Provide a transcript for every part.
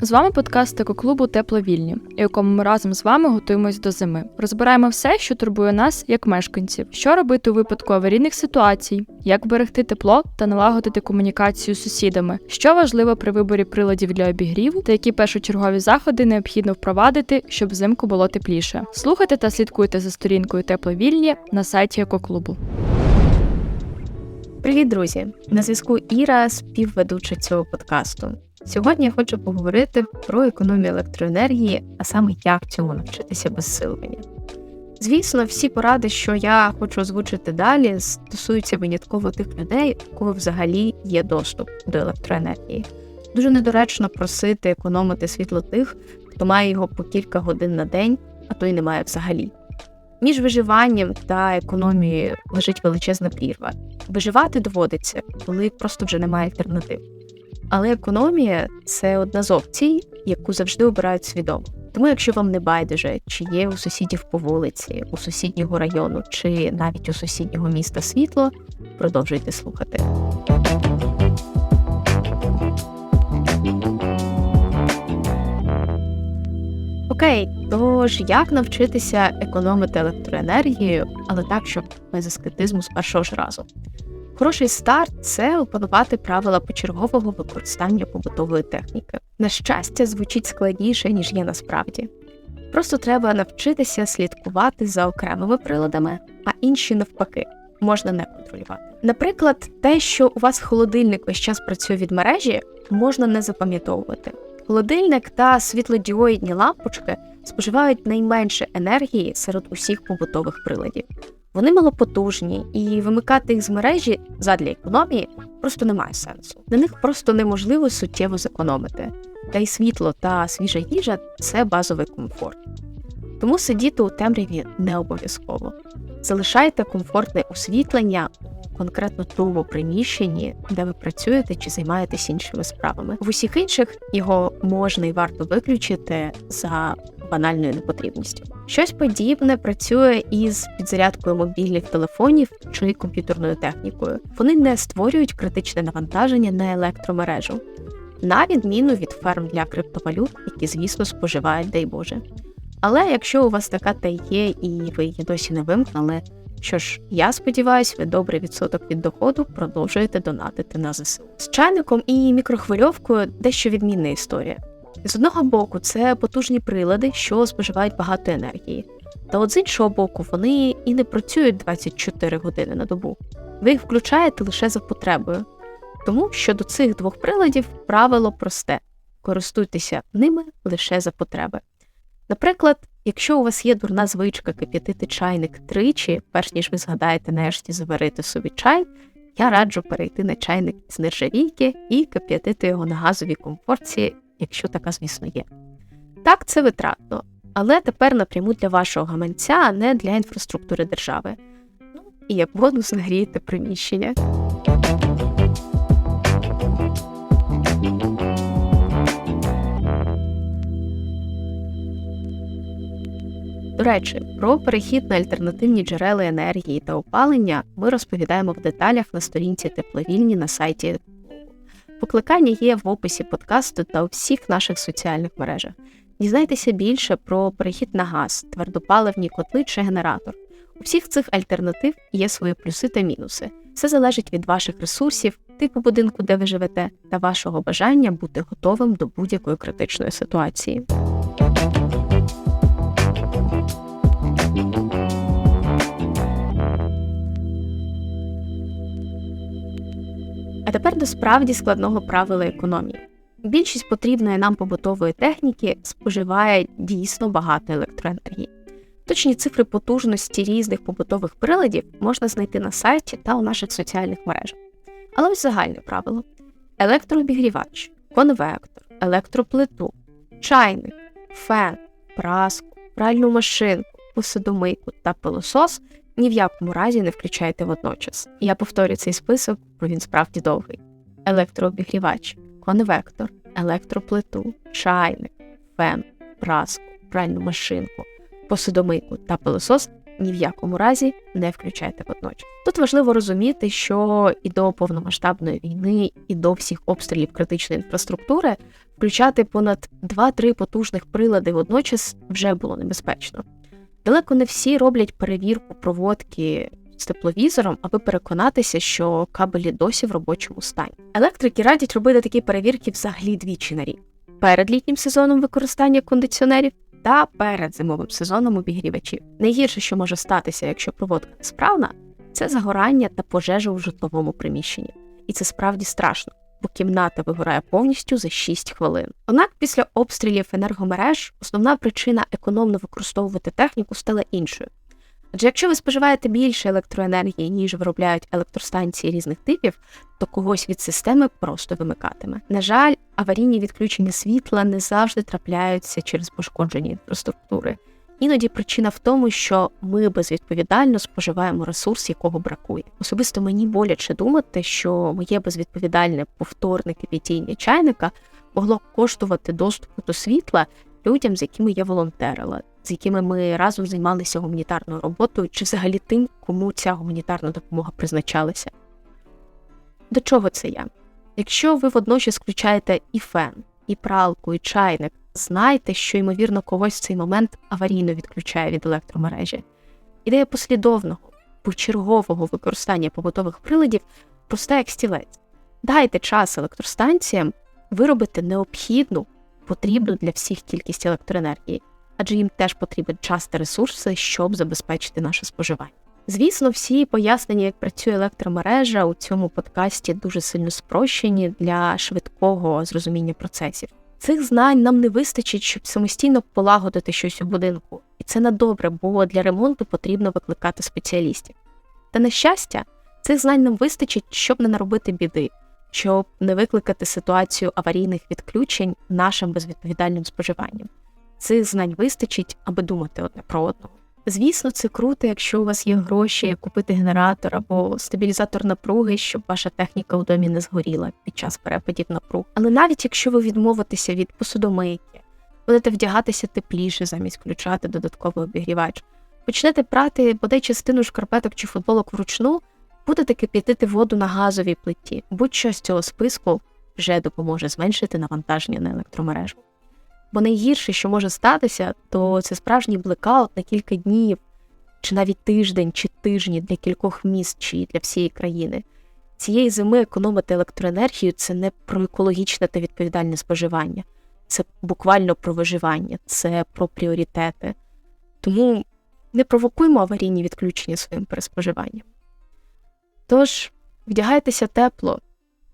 З вами подкаст екоклубу Тепловільні, у якому ми разом з вами готуємось до зими. Розбираємо все, що турбує нас як мешканців, що робити у випадку аварійних ситуацій, як берегти тепло та налагодити комунікацію з сусідами, що важливо при виборі приладів для обігріву та які першочергові заходи необхідно впровадити, щоб взимку було тепліше. Слухайте та слідкуйте за сторінкою Тепловільні на сайті екоклубу. Привіт, друзі! На зв'язку Іра, співведуча цього подкасту. Сьогодні я хочу поговорити про економію електроенергії, а саме як цьому навчитися без силування. Звісно, всі поради, що я хочу озвучити далі, стосуються винятково тих людей, у кого взагалі є доступ до електроенергії. Дуже недоречно просити економити світло тих, хто має його по кілька годин на день, а то й немає взагалі. Між виживанням та економією лежить величезна прірва. Виживати доводиться, коли просто вже немає альтернатив. Але економія це одна з опцій, яку завжди обирають свідомо. Тому, якщо вам не байдуже, чи є у сусідів по вулиці, у сусіднього району, чи навіть у сусіднього міста світло, продовжуйте слухати. Окей, тож як навчитися економити електроенергію, але так, щоб без аскетизму з першого ж разу? Хороший старт це опанувати правила почергового використання побутової техніки. На щастя, звучить складніше, ніж є насправді. Просто треба навчитися слідкувати за окремими приладами, а інші навпаки можна не контролювати. Наприклад, те, що у вас холодильник весь час працює від мережі, можна не запам'ятовувати. Холодильник та світлодіоїдні лампочки споживають найменше енергії серед усіх побутових приладів. Вони малопотужні, і вимикати їх з мережі задля економії просто немає сенсу. На них просто неможливо суттєво зекономити. Та й світло та свіжа їжа це базовий комфорт. Тому сидіти у темряві не обов'язково. Залишайте комфортне освітлення у конкретно тому приміщенні, де ви працюєте чи займаєтесь іншими справами. В усіх інших його можна і варто виключити за банальною непотрібністю. Щось подібне працює із підзарядкою мобільних телефонів чи комп'ютерною технікою. Вони не створюють критичне навантаження на електромережу, на відміну від ферм для криптовалют, які, звісно, споживають, дай Боже. Але якщо у вас така та є, і ви її досі не вимкнули, що ж, я сподіваюся, ви добрий відсоток від доходу продовжуєте донатити на ЗСУ. З чайником і мікрохвильовкою дещо відмінна історія. З одного боку, це потужні прилади, що споживають багато енергії. Та от з іншого боку, вони і не працюють 24 години на добу. Ви їх включаєте лише за потребою. Тому щодо цих двох приладів правило просте: користуйтеся ними лише за потреби. Наприклад, якщо у вас є дурна звичка кип'ятити чайник тричі, перш ніж ви згадаєте нарешті заварити собі чай, я раджу перейти на чайник з нержавійки і кип'ятити його на газовій комфорці якщо така, звісно, є. Так, це витратно, але тепер напряму для вашого гаманця, а не для інфраструктури держави. Ну і як бонус нагрієте приміщення. До речі, про перехід на альтернативні джерела енергії та опалення ми розповідаємо в деталях на сторінці тепловільні на сайті Покликання є в описі подкасту та у всіх наших соціальних мережах. Дізнайтеся більше про перехід на газ, твердопаливні котли чи генератор. У всіх цих альтернатив є свої плюси та мінуси. Все залежить від ваших ресурсів, типу будинку, де ви живете, та вашого бажання бути готовим до будь-якої критичної ситуації. Тепер до справді складного правила економії. Більшість потрібної нам побутової техніки споживає дійсно багато електроенергії. Точні цифри потужності різних побутових приладів можна знайти на сайті та у наших соціальних мережах. Але ось загальне правило: електрообігрівач, конвектор, електроплиту, чайник, фен, праску, пральну машинку, посудомийку та пилосос ні в якому разі не включайте водночас. Я повторю цей список, бо він справді довгий: електрообігрівач, конвектор, електроплиту, чайник, фен, праску, пральну машинку, посудомийку та пилосос ні в якому разі не включайте водночас. Тут важливо розуміти, що і до повномасштабної війни, і до всіх обстрілів критичної інфраструктури Включати понад 2-3 потужних прилади водночас вже було небезпечно. Далеко не всі роблять перевірку проводки з тепловізором, аби переконатися, що кабелі досі в робочому стані. Електрики радять робити такі перевірки взагалі двічі на рік: перед літнім сезоном використання кондиціонерів та перед зимовим сезоном обігрівачів. Найгірше, що може статися, якщо проводка несправна, це загорання та пожежа у житловому приміщенні. І це справді страшно, бо кімната вигорає повністю за 6 хвилин. Однак після обстрілів енергомереж основна причина економно використовувати техніку стала іншою. Адже якщо ви споживаєте більше електроенергії, ніж виробляють електростанції різних типів, то когось від системи просто вимикатиме. На жаль, аварійні відключення світла не завжди трапляються через пошкодження інфраструктури. Іноді причина в тому, що ми безвідповідально споживаємо ресурс, якого бракує. Особисто мені боляче думати, що моє безвідповідальне повторне кипятіння чайника могло коштувати доступу до світла людям, з якими я волонтерила, з якими ми разом займалися гуманітарною роботою, чи взагалі тим, кому ця гуманітарна допомога призначалася. До чого це я? Якщо ви водночас включаєте і фен, і пралку, і чайник, знайте, що ймовірно когось в цей момент аварійно відключає від електромережі. Ідея послідовного, почергового використання побутових приладів проста як стілець. Дайте час електростанціям виробити необхідну, потрібну для всіх кількість електроенергії, адже їм теж потрібен час та ресурси, щоб забезпечити наше споживання. Звісно, всі пояснення, як працює електромережа, у цьому подкасті дуже сильно спрощені для швидкого зрозуміння процесів. Цих знань нам не вистачить, щоб самостійно полагодити щось у будинку, і це на добре, бо для ремонту потрібно викликати спеціалістів. Та на щастя, цих знань нам вистачить, щоб не наробити біди, щоб не викликати ситуацію аварійних відключень нашим безвідповідальним споживанням. Цих знань вистачить, аби думати одне про одного. Звісно, це круто, якщо у вас є гроші купити генератор або стабілізатор напруги, щоб ваша техніка у домі не згоріла під час перепадів напруг. Але навіть якщо ви відмовитеся від посудомийки, будете вдягатися тепліше замість включати додатковий обігрівач, почнете прати бодай частину шкарпеток чи футболок вручну, будете кип'ятити воду на газовій плиті. Будь-що з цього списку вже допоможе зменшити навантаження на електромережу. Бо найгірше, що може статися, то це справжній блекаут на кілька днів, чи навіть тиждень, чи тижні для кількох міст, чи для всієї країни. Цієї зими економити електроенергію це не про екологічне та відповідальне споживання, це буквально про виживання, це про пріоритети. Тому не провокуємо аварійні відключення своїм переспоживанням. Тож, вдягайтеся тепло,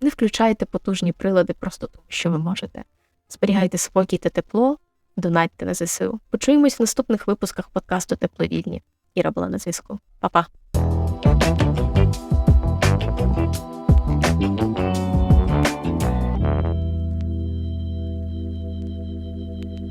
не включайте потужні прилади просто тому, що ви можете. Зберігайте спокій та тепло, донатьте на ЗСУ. Почуємось в наступних випусках подкасту Тепловільні. Іра була на зв'язку. Па-па!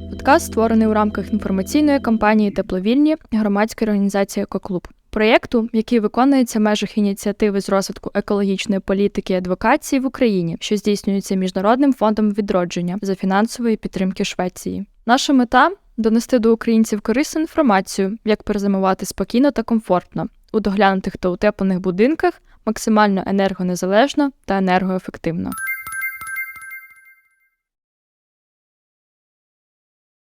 Подкаст створений у рамках інформаційної кампанії Тепловільні громадської організації Екоклуб. Проєкту, який виконується в межах ініціативи з розвитку екологічної політики і адвокації в Україні, що здійснюється міжнародним фондом відродження за фінансової підтримки Швеції. Наша мета донести до українців корисну інформацію, як перезимувати спокійно та комфортно у доглянутих та утеплених будинках, максимально енергонезалежно та енергоефективно.